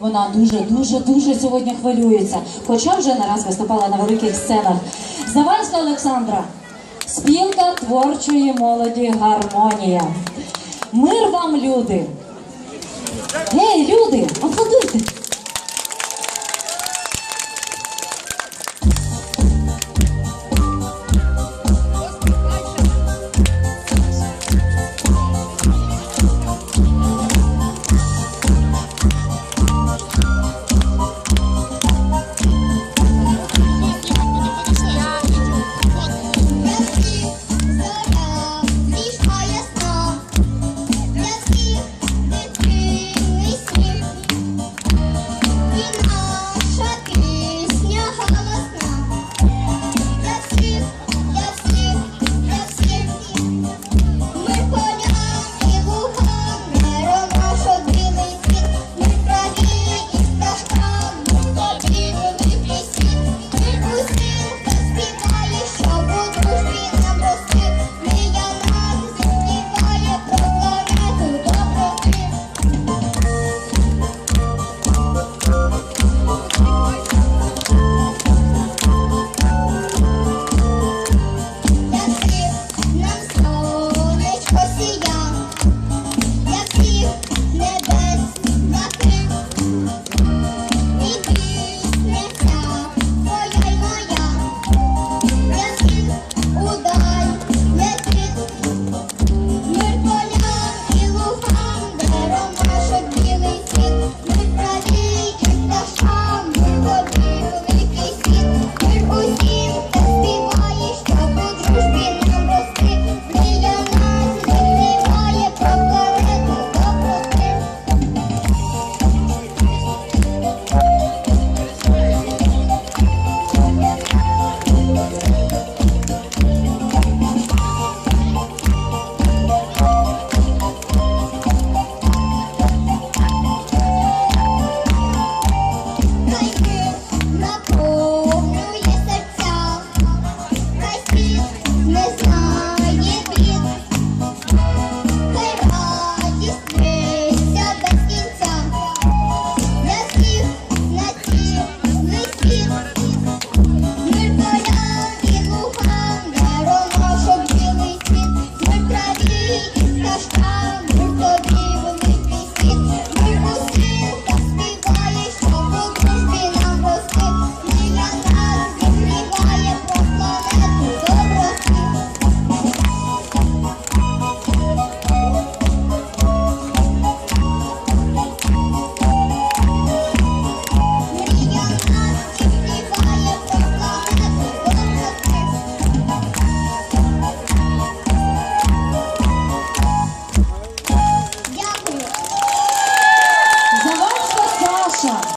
Вона дуже, дуже, дуже сьогодні хвилюється, хоча вже не раз виступала на великих сценах. Завальська Олександра, спілка творчої молоді гармонія. Мир вам, люди! Гей, Yes.